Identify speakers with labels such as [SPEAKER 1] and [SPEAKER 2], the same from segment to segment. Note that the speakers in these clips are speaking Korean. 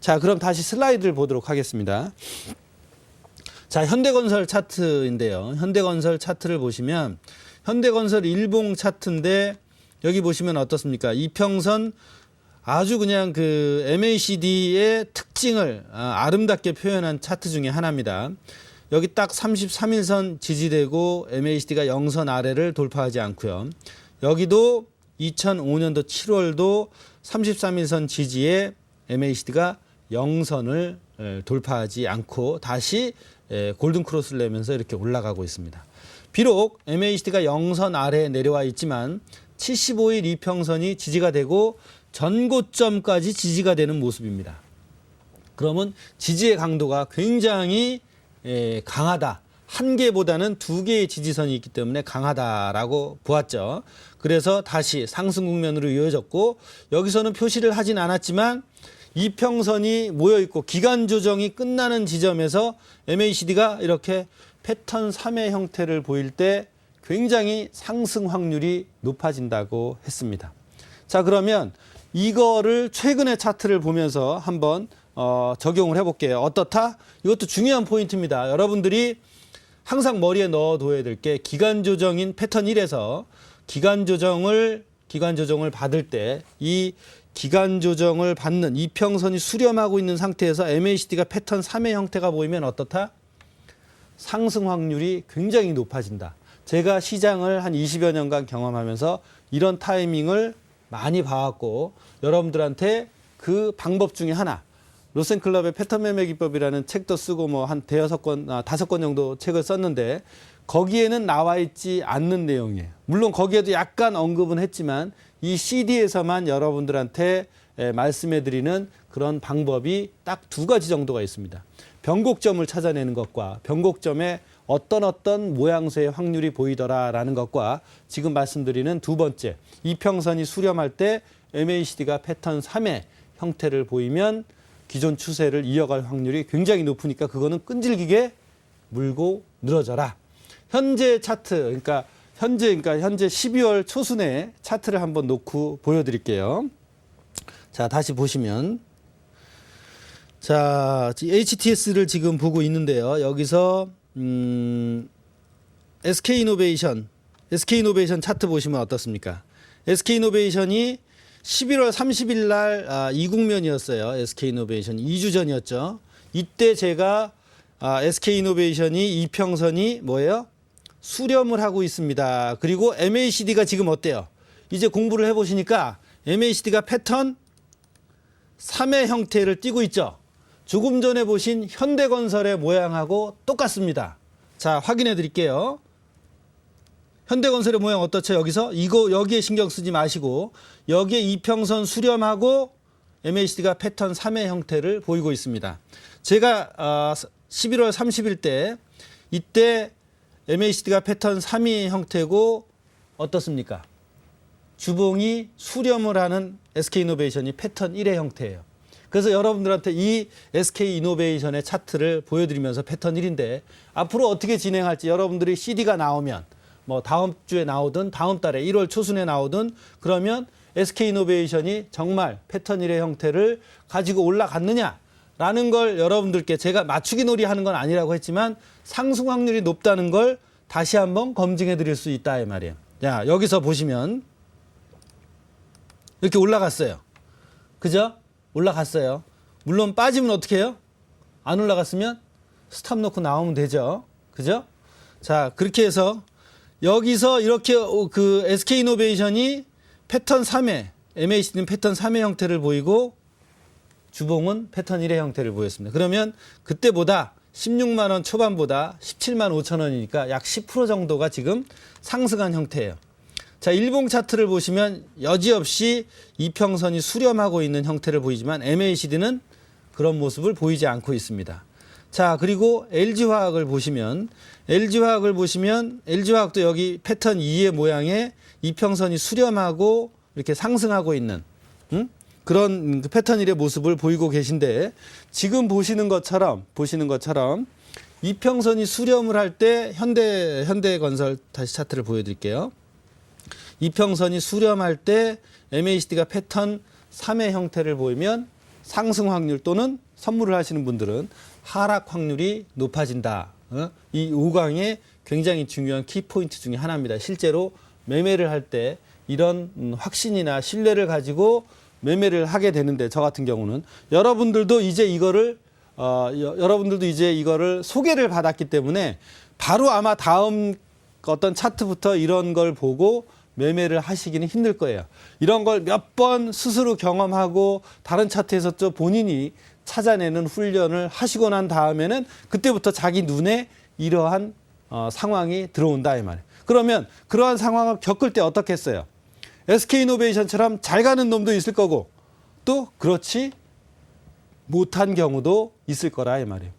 [SPEAKER 1] 자, 그럼 다시 슬라이드를 보도록 하겠습니다. 자, 현대건설 차트인데요. 현대건설 차트를 보시면 현대건설 일봉 차트인데 여기 보시면 어떻습니까? 이평선 아주 그냥 그 MACD의 특징을 아, 아름답게 표현한 차트 중에 하나입니다. 여기 딱 33일선 지지되고 MACD가 0선 아래를 돌파하지 않고요. 여기도 2005년도 7월도 33일선 지지에 MACD가 0선을 돌파하지 않고 다시 에, 골든 크로스를 내면서 이렇게 올라가고 있습니다. 비록 MACD가 0선 아래에 내려와 있지만 75일 이평선이 지지가 되고 전고점까지 지지가 되는 모습입니다. 그러면 지지의 강도가 굉장히 에, 강하다. 한 개보다는 두 개의 지지선이 있기 때문에 강하다라고 보았죠. 그래서 다시 상승 국면으로 이어졌고 여기서는 표시를 하진 않았지만 이평선이 모여 있고 기간 조정이 끝나는 지점에서 MACD가 이렇게 패턴 3의 형태를 보일 때 굉장히 상승 확률이 높아진다고 했습니다. 자, 그러면 이거를 최근의 차트를 보면서 한번 어, 적용을 해볼게요. 어떻다? 이것도 중요한 포인트입니다. 여러분들이 항상 머리에 넣어둬야 될 게 기간 조정인 패턴 1에서 기간 조정을 기간 조정을 받을 때 이 기간 조정을 받는 이평선이 수렴하고 있는 상태에서 MACD가 패턴 3의 형태가 보이면 어떻다? 상승 확률이 굉장히 높아진다. 제가 시장을 한 20여 년간 경험하면서 이런 타이밍을 많이 봐왔고 여러분들한테 그 방법 중에 하나 로센클럽의 패턴 매매 기법이라는 책도 쓰고 뭐 한 대여섯 권, 아, 다섯 권 정도 책을 썼는데 거기에는 나와 있지 않는 내용이에요. 물론 거기에도 약간 언급은 했지만 이 CD에서만 여러분들한테 에, 말씀해 드리는 그런 방법이 딱 두 가지 정도가 있습니다. 변곡점을 찾아내는 것과 변곡점에 어떤 어떤 모양새의 확률이 보이더라라는 것과 지금 말씀드리는 두 번째 이평선이 수렴할 때 MACD가 패턴 3의 형태를 보이면 기존 추세를 이어갈 확률이 굉장히 높으니까 그거는 끈질기게 물고 늘어져라. 현재 차트 그러니까 현재 그러니까 현재 12월 초순에 차트를 한번 놓고 보여드릴게요. 자 다시 보시면 자 HTS를 지금 보고 있는데요. 여기서 음, SK이노베이션 SK이노베이션 차트 보시면 어떻습니까? SK이노베이션이 11월 30일 날 아, 이국면이었어요. SK이노베이션 2주 전이었죠. 이때 제가 아, SK이노베이션이 이평선이 뭐예요? 수렴을 하고 있습니다. 그리고 MACD가 지금 어때요? 이제 공부를 해보시니까 MACD가 패턴 3의 형태를 띠고 있죠. 조금 전에 보신 현대건설의 모양하고 똑같습니다. 자, 확인해 드릴게요. 현대건설의 모양 어떻죠? 여기서 이거 여기에 신경 쓰지 마시고 여기에 이평선 수렴하고 MACD가 패턴 3의 형태를 보이고 있습니다. 제가 아, 11월 30일 때 이때 MACD가 패턴 3의 형태고 어떻습니까? 주봉이 수렴을 하는 SK이노베이션이 패턴 1의 형태예요. 그래서 여러분들한테 이 SK이노베이션의 차트를 보여드리면서 패턴 1인데 앞으로 어떻게 진행할지 여러분들이 CD가 나오면 뭐 다음 주에 나오든 다음 달에 1월 초순에 나오든 그러면 SK이노베이션이 정말 패턴 1의 형태를 가지고 올라갔느냐 라는 걸 여러분들께 제가 맞추기 놀이 하는 건 아니라고 했지만 상승 확률이 높다는 걸 다시 한번 검증해 드릴 수 있다 이 말이에요. 자, 여기서 보시면 이렇게 올라갔어요. 그죠? 올라갔어요. 물론 빠지면 어떻게 해요? 안 올라갔으면 스탑 놓고 나오면 되죠. 그죠? 자, 그렇게 해서 여기서 이렇게 그 SK이노베이션이 패턴 3회, MACD는 패턴 3회 형태를 보이고 주봉은 패턴 1의 형태를 보였습니다. 그러면 그때보다 16만 원 초반보다 17만 5천 원이니까 약 10% 정도가 지금 상승한 형태예요. 자, 일봉 차트를 보시면 여지없이 이평선이 수렴하고 있는 형태를 보이지만 MACD는 그런 모습을 보이지 않고 있습니다. 자, 그리고 LG화학을 보시면 LG화학을 보시면 LG화학도 여기 패턴 2의 모양의 이평선이 수렴하고 이렇게 상승하고 있는 음? 그런 그 패턴 1의 모습을 보이고 계신데 지금 보시는 것처럼 보시는 것처럼 이평선이 수렴을 할 때 현대 현대건설 다시 차트를 보여드릴게요. 이평선이 수렴할 때 MACD가 패턴 3의 형태를 보이면 상승 확률 또는 선물을 하시는 분들은 하락 확률이 높아진다. 어? 이 5강의 굉장히 중요한 키포인트 중에 하나입니다. 실제로 매매를 할 때 이런 음, 확신이나 신뢰를 가지고 매매를 하게 되는데 저 같은 경우는 여러분들도 이제 이거를 어, 여, 여러분들도 이제 이거를 소개를 받았기 때문에 바로 아마 다음 어떤 차트부터 이런 걸 보고 매매를 하시기는 힘들 거예요. 이런 걸 몇 번 스스로 경험하고 다른 차트에서 또 본인이 찾아내는 훈련을 하시고 난 다음에는 그때부터 자기 눈에 이러한 어, 상황이 들어온다 이 말이에요. 그러면 그러한 상황을 겪을 때 어떻게 했어요? SK이노베이션처럼 잘 가는 놈도 있을 거고 또 그렇지 못한 경우도 있을 거라 이 말이에요.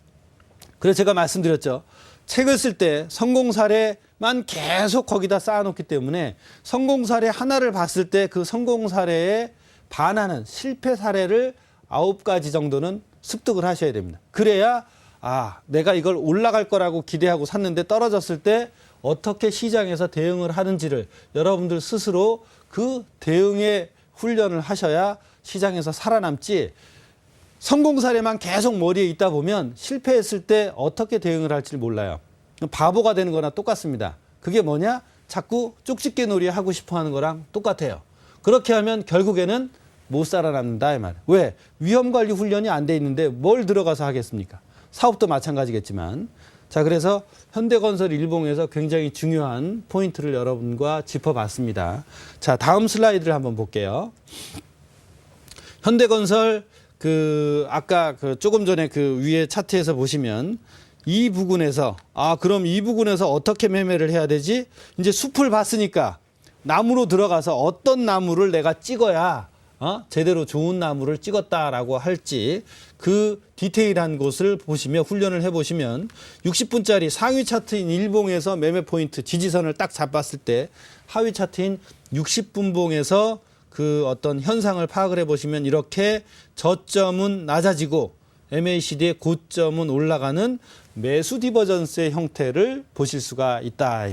[SPEAKER 1] 그래서 제가 말씀드렸죠. 책을 쓸 때 성공 사례만 계속 거기다 쌓아놓기 때문에 성공 사례 하나를 봤을 때 그 성공 사례에 반하는 실패 사례를 아홉 가지 정도는 습득을 하셔야 됩니다. 그래야 아 내가 이걸 올라갈 거라고 기대하고 샀는데 떨어졌을 때 어떻게 시장에서 대응을 하는지를 여러분들 스스로 그 대응의 훈련을 하셔야 시장에서 살아남지 성공 사례만 계속 머리에 있다 보면 실패했을 때 어떻게 대응을 할지 몰라요. 바보가 되는 거나 똑같습니다. 그게 뭐냐? 자꾸 쪽집게 놀이 하고 싶어 하는 거랑 똑같아요. 그렇게 하면 결국에는 못 살아남는다 이 말. 왜? 위험 관리 훈련이 안 돼 있는데 뭘 들어가서 하겠습니까? 사업도 마찬가지겠지만. 자, 그래서 현대건설 일봉에서 굉장히 중요한 포인트를 여러분과 짚어봤습니다. 자, 다음 슬라이드를 한번 볼게요. 현대건설 그 아까 그 조금 전에 그 위에 차트에서 보시면 이 부분에서 아 그럼 이 부분에서 어떻게 매매를 해야 되지? 이제 숲을 봤으니까 나무로 들어가서 어떤 나무를 내가 찍어야 어? 제대로 좋은 나무를 찍었다라고 할지 그 디테일한 곳을 보시며 훈련을 해보시면 60분짜리 상위 차트인 일봉에서 매매 포인트 지지선을 딱 잡았을 때 하위 차트인 60분봉에서 그 어떤 현상을 파악을 해보시면 이렇게 저점은 낮아지고 MACD의 고점은 올라가는 매수 디버전스의 형태를 보실 수가 있다.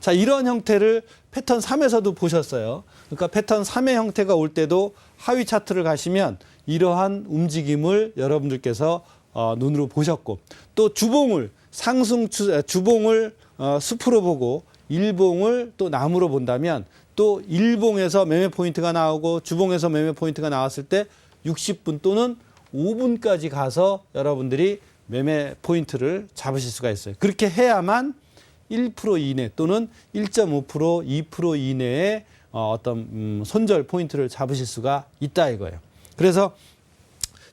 [SPEAKER 1] 자, 이런 형태를 패턴 3에서도 보셨어요. 그러니까 패턴 3의 형태가 올 때도 하위 차트를 가시면 이러한 움직임을 여러분들께서 어, 눈으로 보셨고 또 주봉을 상승 추, 주봉을 어, 숲으로 보고 일봉을 또 나무로 본다면 또 일봉에서 매매 포인트가 나오고 주봉에서 매매 포인트가 나왔을 때 60분 또는 5분까지 가서 여러분들이 매매 포인트를 잡으실 수가 있어요. 그렇게 해야만 1% 이내 또는 1.5% 2% 이내에 어, 어떤 음, 손절 포인트를 잡으실 수가 있다 이거예요. 그래서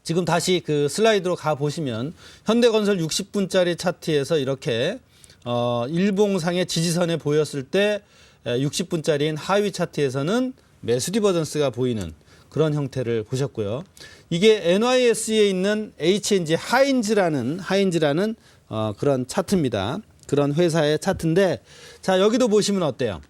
[SPEAKER 1] 지금 다시 그 슬라이드로 가 보시면 현대건설 60분짜리 차트에서 이렇게 어, 일봉상의 지지선에 보였을 때 60분짜리인 하위 차트에서는 매수 디버전스가 보이는 그런 형태를 보셨고요. 이게 NYS에 있는 HNG 하인즈라는 하인즈라는 어, 그런 차트입니다. 그런 회사의 차트인데 자 여기도 보시면 어때요?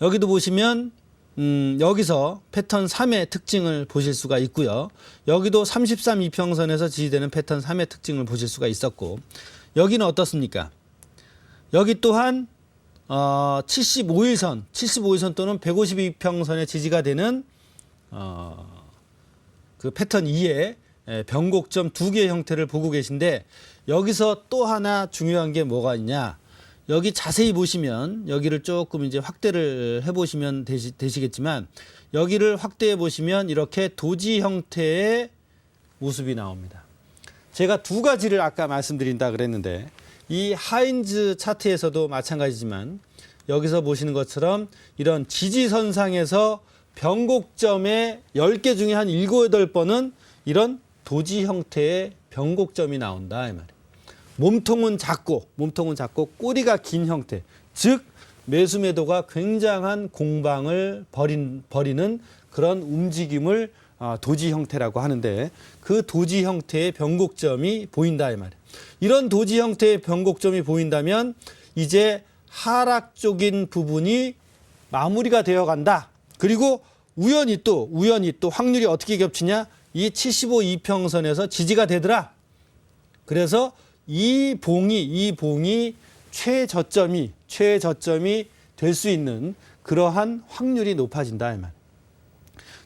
[SPEAKER 1] 여기도 보시면 음, 여기서 패턴 3의 특징을 보실 수가 있고요. 여기도 33 이평선에서 지지되는 패턴 3의 특징을 보실 수가 있었고 여기는 어떻습니까? 여기 또한 어, 75일선, 75일선 또는 152평선의 지지가 되는 어, 그 패턴 2의 변곡점 두 개의 형태를 보고 계신데 여기서 또 하나 중요한 게 뭐가 있냐? 여기 자세히 보시면 여기를 조금 이제 확대를 해 보시면 되시, 되시겠지만 여기를 확대해 보시면 이렇게 도지 형태의 모습이 나옵니다. 제가 두 가지를 아까 말씀드린다 그랬는데 이 하인즈 차트에서도 마찬가지지만 여기서 보시는 것처럼 이런 지지선상에서 변곡점의 10개 중에 한 7, 8번은 이런 도지 형태의 변곡점이 나온다 이 말이에요. 몸통은 작고 몸통은 작고 꼬리가 긴 형태. 즉 매수 매도가 굉장한 공방을 벌인, 벌이는 그런 움직임을 아, 도지 형태라고 하는데 그 도지 형태의 변곡점이 보인다 이 말이에요. 이런 도지 형태의 변곡점이 보인다면 이제 하락 쪽인 부분이 마무리가 되어 간다. 그리고 우연히 또 우연히 또 확률이 어떻게 겹치냐? 이 75 이평선에서 지지가 되더라. 그래서 이 봉이 이 봉이 최저점이 최저점이 될 수 있는 그러한 확률이 높아진다 이 말.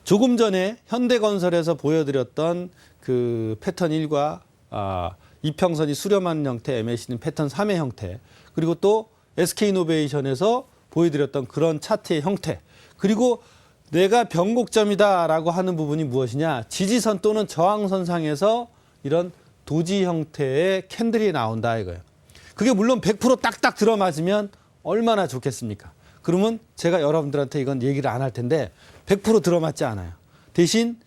[SPEAKER 1] 조금 전에 현대건설에서 보여드렸던 그 패턴 1과 아, 이평선이 수렴한 형태, MAC는 패턴 3의 형태, 그리고 또 SK이노베이션에서 보여드렸던 그런 차트의 형태, 그리고 내가 변곡점이다라고 하는 부분이 무엇이냐? 지지선 또는 저항선 상에서 이런 도지 형태의 캔들이 나온다 이거예요. 그게 물론 100% 딱딱 들어맞으면 얼마나 좋겠습니까? 그러면 제가 여러분들한테 이건 얘기를 안 할 텐데 100% 들어맞지 않아요. 대신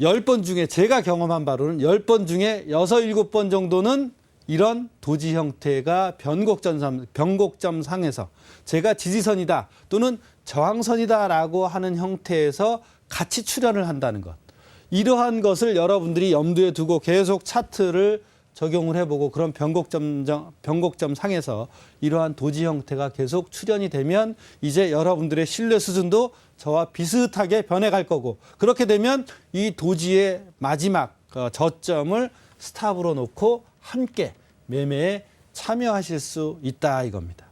[SPEAKER 1] 10번 중에 제가 경험한 바로는 10번 중에 6, 7번 정도는 이런 도지 형태가 변곡점, 변곡점 상에서 제가 지지선이다 또는 저항선이다라고 하는 형태에서 같이 출현을 한다는 것. 이러한 것을 여러분들이 염두에 두고 계속 차트를 적용을 해보고 그런 변곡점, 변곡점 상에서 이러한 도지 형태가 계속 출현이 되면 이제 여러분들의 신뢰 수준도 저와 비슷하게 변해갈 거고 그렇게 되면 이 도지의 마지막 어, 저점을 스탑으로 놓고 함께 매매에 참여하실 수 있다 이겁니다.